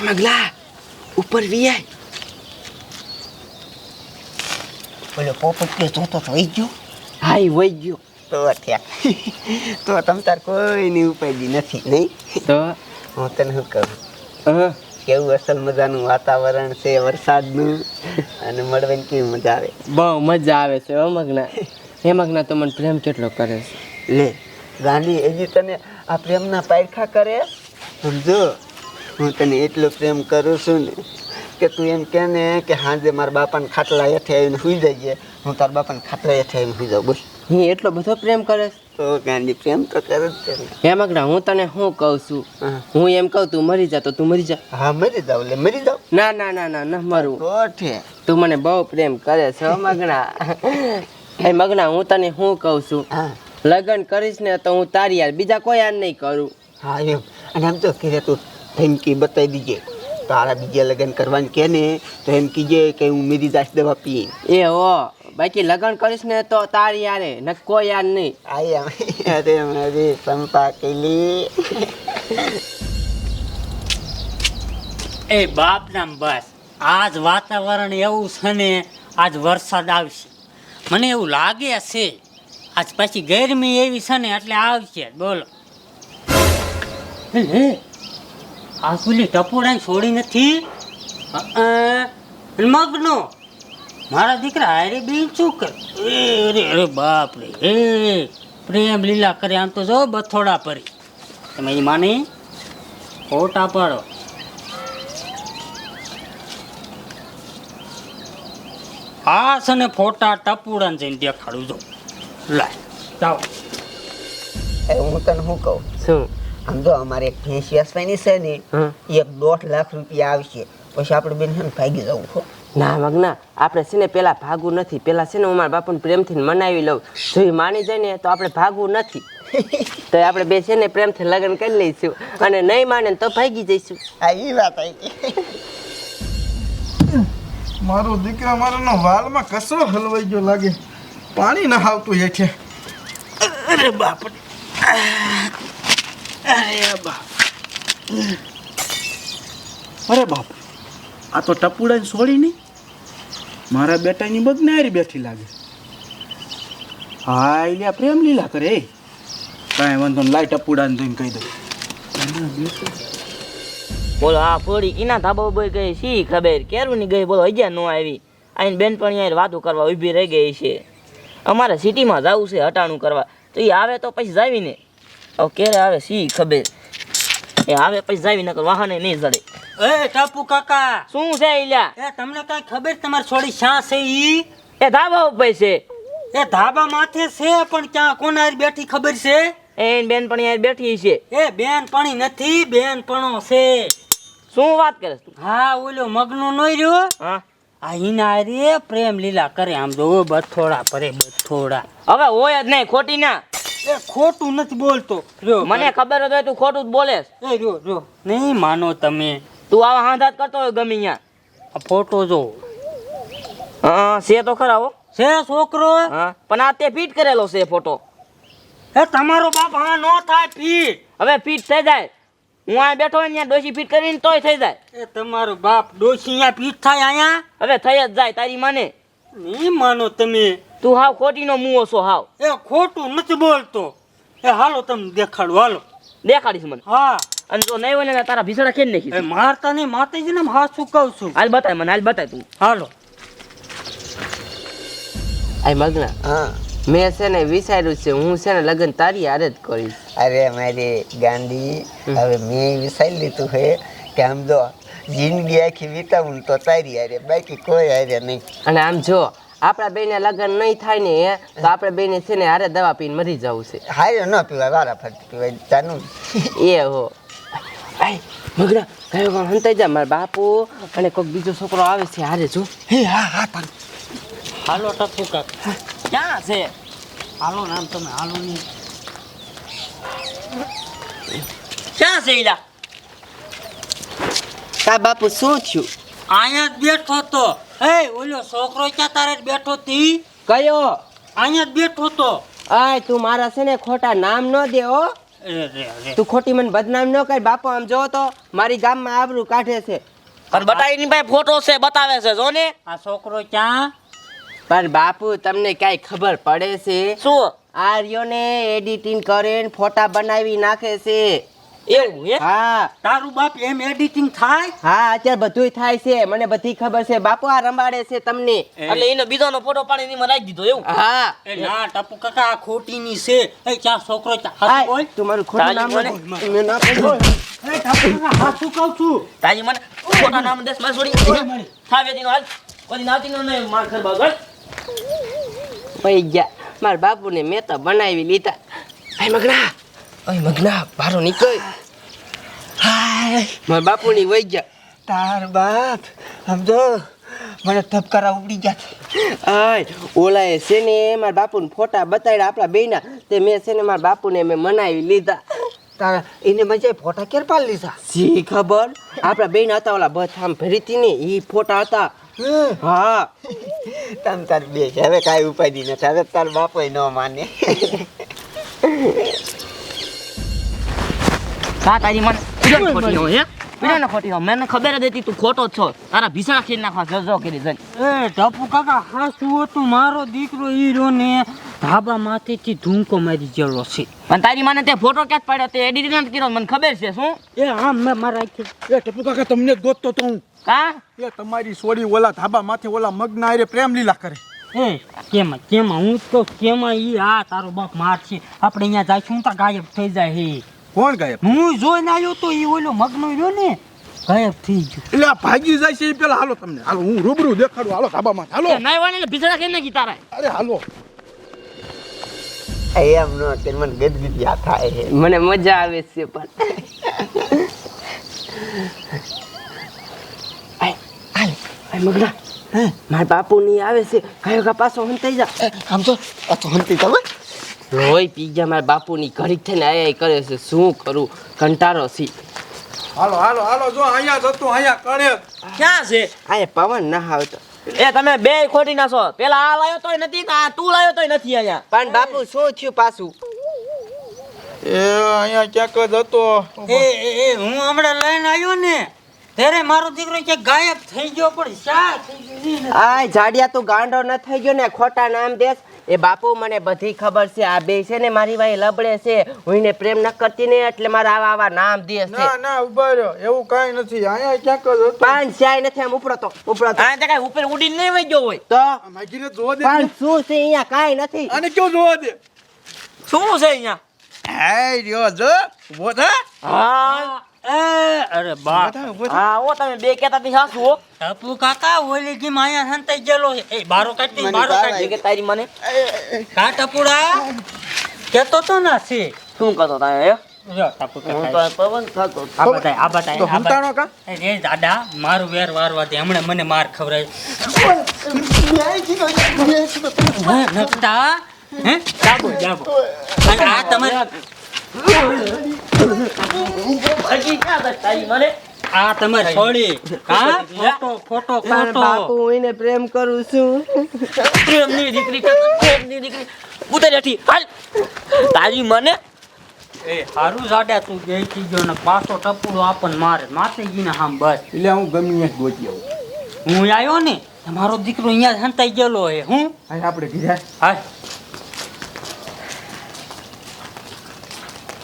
એ મગલા ઉપર વીઆઈ ઓલો પોપટ જોતો તો વહી ગયો હા ઈ વઈ ગયો તો તો તમ તાર કોઈની ઉપાયજી નથી નહીં તો હું તને શું કહું કેવું અસલ મજાનું વાતાવરણ છે વરસાદનું અને મળવાની કેવી મજા આવે બહુ મજા આવે છે હો મગના હે મગના તો મને પ્રેમ કેટલો કરે છે લે ગાંધી એજી તને આ પ્રેમના પાયખા કરે સમજો હું તને એટલો પ્રેમ કરું છું ને કે તું એમ કે ને કે હાંજે મારા બાપાને ખાટલા હેઠે આવીને સુઈ જઈએ હું તારા બાપાને ખાટલા હેઠે આવીને સુઈ જાઉં. બોલ. હું એટલો બધો પ્રેમ કરે તો ગાંધી પ્રેમ તો કરે જ છે હે મગના હું તને શું કહું છું? હું. એમ કહું તું મરી જા તો તું મરી જા. હા મરી જાવ લે મરી જાવ ના ના ના ના ના મરું ઓઠે તું મને બહુ પ્રેમ કરે છે હો મગના હે મગના હું તને શું કહું છું? લગ્ન કરીશ ને તો હું તારી યાર બીજા કોઈ યાર નહીં કરું. હા એમ. અને આમ તો કે તું ધમકી બતાવી દીજે. તારા બીજા લગ્ન કરવાનું કે ને તો એમ કીજે કે હું મીરી દાસ દવા પી એ હો બાકી લગ્ન કરીશ ને તો તારી યારે ન કોઈ યાર નહીં. આયા અરે મારી સંપા કેલી. એ બાપ નામ બસ. આજ વાતાવરણ એવું છે ને આજ વરસાદ આવશે. મને એવું લાગે છે આજ પછી ગરમી એવી છે ને એટલે આવશે. બોલો. હે. આ પેલી ટપોડાને છોડી નથી? મગનો મારા દીકરા હારે બી શું કર? અરે અરે બાપ રે હે. પ્રેમ લીલા કરે આમ તો જો બથોડા પરી. તમે એ માને? ફોટા પાડો. હાસ અને ફોટા ટપુડા જઈને દેખાડું જો. લાય જાઓ. હું તને શું કહું? શું? આમ જો અમારે એક ભેંસ વેચવાની છે ને એક દોઢ લાખ રૂપિયા આવશે. પછી આપણે બેન છે ને ભાગી જવું છો ના મગના આપણે છે ને પેલા ભાગવું નથી. પેલા છે ને હું મારા બાપુને પ્રેમથી મનાવી લઉં. જો એ માની જાય ને તો આપણે ભાગવું નથી. તો આપણે બે છે ને પ્રેમથી લગ્ન કરી લઈશું. અને નહીં માને તો ભાગી જઈશું. આ એ વાત આવી મારો દીકરા મારાનો વાલમાં કસો હલવાઈ ગયો લાગે. પાણી ના આવતું હેઠે. અરે બાપ રે. અરે બાપ, આ તો ટપુડાને છોડી નહીં. મારા બેટાની બગનારી બેઠી લાગે. હા એ પ્રેમ લીલા કરે કાંઈ વાંધો લાય ટપુડાને ધોઈને કહી દઉં. બોલો, આ ફોડી કિના ધાબા ઉપર ગઈ શી ખબર? કેરું ની ગઈ, બોલો, હજાર નો આવી. આઈને બેનપણી યાર વાતો કરવા ઊભી રહી ગઈ છે. અમારે સિટીમાં જવું છે, હટાણું કરવા. તો એ આવે તો પછી જાવી ને હવે ક્યારે આવે સી ખબર? એ આવે પછી જાવી નકર વાહને નહીં જડે. એ ટપુ કાકા. શું છે ઈલ્યા એ તમને કઈ ખબર તમારી છોડી શા છે ઈ? એ ધાબા ઉપર છે. એ ધાબા માથે છે પણ ક્યાં કોના બેઠી ખબર છે? એ બેનપણી યાર બેઠી છે. એ બેનપણી નથી બેનપણો છે. શું વાત કરે તું? હા ઓલો મગનો નોઈ રહ્યો? હા. આ ઈના હારે પ્રેમ લીલા કરે આમ જો બથોડા પરે બથોડા. હવે હોય જ નહીં ખોટી ના. એ ખોટું નથી બોલતો. જો મને ખબર હતો હોય તું ખોટું જ બોલેસ એ રહ્યો નહીં માનો તમે. તું આવા હાંધાત કરતો હોય ગમે અહીંયા આ ફોટો જો. હા છે તો ખરા હો. છે છોકરો? હા પણ આ તે ફિટ કરેલો છે ફોટો. એ તમારો બાપ હા નો થાય ફીટ. હવે ફિટ થઈ જાય. હું આ બેઠો હોય ત્યાં ડોસી ફીટ કરીને તોય થઈ જાય. એ તમારો બાપ ડોશી અહીંયા ફીટ થાય અહીંયા? હવે થઈ જ જાય તારી માને. નહીં માનો તમે. તું હાવ ખોટીનો મુઓ છો હાવ. એ ખોટું નથી બોલતો. એ હાલો તમને દેખાડું હાલો. દેખાડીશ મને. હા. અને જો નહીં હોય ને તારા ભીસડા એ નાખી મારતા નહીં માતાજી ને હા શું કહું છું. હાલ બતાય મને હાલ બતાય તું. હાલો. આય મગના હા. મેં છે ને વિચાર્યું છે હું છે ને લગ્ન તારી હારે જ કરીશ. અરે મારી ગાંડી હવે મેં વિચારી લીધું છે કે આમ જો જિંદગી આખી વિતાવું તો તારી હારે બાકી કોઈ હારે નહીં. અને આમ જો આપણા બેને લગ્ન નહીં થાય ને તો આપણે બેને છે ને હારે દવા પીને મરી જવું છે. હારે ન પીવાય વારા ફરતી પીવાય જાનું. એ હો. મગરા કયો કામ હંતાઈ જા મારા બાપુ. અને કોઈક બીજો છોકરો આવે છે હારે જો. હે હા હા પણ. હાલો ટપુ કાક. ક્યાં છે? હાલો નામ તમે હાલો ની. ક્યાં છે ઈલા કા બાપુ શું થયું? અહીંયા જ બેઠો તો એ ઓલો છોકરો ક્યાં તારે બેઠો તી? કયો? અહીંયા જ બેઠો તો. આય તું મારા છે ને ખોટા નામ ન દે હો. તું ખોટી મને બદનામ ન કર. બાપુ આમ જો તો મારી ગામમાં આબરૂ કાઢે છે. પણ બતાવીની ભાઈ ફોટો છે બતાવે છે જો ને. આ છોકરો ક્યાં? પણ બાપુ તમને કઈ ખબર પડે છે? શું? આ રહ્યોને એડિટિંગ કરીને ફોટા બનાવી નાખે છે. એવું હે? હા. તારું બાપ એમ એડિટિંગ થાય? હા અત્યારે બધુંય થાય છે. મને બધી ખબર છે. બાપુ આ રંબાડે છે તમને. એટલે એને બીજાનો ફોટો પાડીને એમાં રાખી દીધો એવું? હા. એ ના ટપુ કાકા આ ખોટીની છે. એ ક્યાં છોકરો હાય, બોલ. તું મારું ખોટું નામ મને? મેં ના પાડ્યું. એ ટપુ કાકા હાચું કહું છું. તાજી મને? ખોટા નામ દેશમાં છોડી. થાવે દીનો હાલ. કોઈ નાતી નો નહીં માર ઘર બગડ પઈ ગયા. મારા બાપુને મેં તો બનાવી લીધા. આય મગના ઓય મગના બારો નીકળ. હાય. મારા બાપુની વહી ગયા. તાર બાપ સમજો? મને ધબકારા ઉપડી ગયા આય ઓલાએ છે ને મારા બાપુને ફોટા બતાડ્યા આપણા બેના તે મેં છે ને મારા બાપુને મેં મનાવી લીધા. તારા એને મજા ફોટા કેર પાડી લીધા? સી ખબર? આપણા બેન હતા ઓલા બસ આમ ભરી હતી ને એ ફોટા હતા. હા. તમ તાર બે હવે કાંઈ ઉપાધિ નથી. હવે તાર બાપો ન માને. કા તારી મને બીજો ખોટી નો હે? બીજો ખોટી નો મને ખબર જ હતી તું ખોટો છો. તારા ભીસણા ખીર નાખવા જજો કરી જઈ એ ટપુ કાકા હાસું હતું? મારો દીકરો હીરો ને ધાબા માથેથી ધૂંકો મારી ગયેલો છે. પણ તારી માને તે ફોટો ક્યાં પાડ્યો? તે એડિટ નથી કર્યો? મને ખબર છે શું? એ આમ મેં મારા રાખ્યો એ ટપુ કાકા તમને ગોતતો તો હું. કા? એ તમારી સોડી ઓલા ધાબા માથે ઓલા મગના રે પ્રેમ લીલા કરે. એ કેમાં? કેમાં? હું તો કેમાં ઈ આ તારો બાપ માર છે. આપણે અહીંયા જાઈશું તો ગાયબ થઈ જાય હે. કોણ ગાયબ? હું જોઈને આવ્યો તો એ ઓલો મગનો રહ્યો ને ગાયબ થઈ ગયો. એટલે આ ભાગી જાય છે એ પેલા. હાલો તમને. હાલો હું રૂબરૂ દેખાડું. હાલો ધાબા માથે હાલો નહીં વાળે ભીસણા ખેલ નાખી તારા. અરે હાલો. એમ ન તે મને ગદગદિયા થાય છે. મને મજા આવે છે પણ. આય આય મગના. હે? મારા બાપુ ની આવે છે. કયો કા પાછો હંતાઈ જા. આમ તો આ તો હંતાઈ તમે રોય પી ગયા મારા બાપુની ઘડીક થઈને આયા કરે છે શું કરું? કંટાળો સી હાલો હાલો હાલો જો અહીંયા જતું અહીંયા કરે. ક્યાં છે? અહીંયા પવન ના આવતો એ તમે બે ખોટી ના છો. પેલા આ લાયો તોય નથી કે આ તું લાયો તોય નથી અહીંયા. પણ બાપુ શું થયું પાછું? એ અહીંયા ક્યાંક જ હતો. એ એ એ હું હમણાં લઈને આવ્યો ને ત્યારે મારો દીકરો કે ગાયબ થઈ ગયો પણ શા થઈ ગયો. આય જાડિયા તું ગાંડો ન થઈ ગયો ને ખોટા નામ દેસ. એ બાપુ મને બધી ખબર છે આ બે છે ને મારી વાય લબડે છે. હું એને પ્રેમ ન કરતી ને એટલે મારા આવા આવા નામ દે છે. ના ના ઊભા રહ્યો એવું કઈ નથી. અહીંયા ક્યાંક જ હતો? પણ ચાય નથી આમ ઉપડો તો ઉપડો તો. આ તે કઈ ઉપર ઉડીને નહીં વઈ ગયો હોય. તો? આ માગીને જોવા દે. પણ શું છે અહીંયા? કાંઈ નથી. અને કેવું જોવા દે? શું છે અહીંયા? હે રહ્યો જો. બોધા હા. અરે હા ઓ તમે બે કેતા હતી સાસુ હો ટપુ કાકા ઓલી ગી માયા સંતાઈ ગયેલો એ બારો કાઢી બારો બાર કે તારી મને. કા ટપુડા? કેતો તો ના છે. શું કરતો તા હે? જો ટપુ હું કાકા તો પવન થતો આ બતાય આ બતાય તો આ બતાય. હંતાણો કા? એ રે દાદા મારું વેર વારવા દે. હમણાં મને માર ખવડાય. હે આ તમારે આ છોડી. ફોટો ફોટો ફોટો બાપુ હું પ્રેમ કરું છું. પ્રેમની દીકરી પ્રેમની દીકરી? ઉતર હાલ. તારી મને? એ હારું જાડ્યા તું ગઈ થી ગયો ને પાછો ટપુડો આપણ મારે. માથે ગઈને હામ બસ. એટલે હું ગમી ત્યાં ગોતી આવું. હું આવ્યો ને મારો દીકરો અહીંયા સંતાઈ ગયેલો હે. હું? આપણે કીધા હા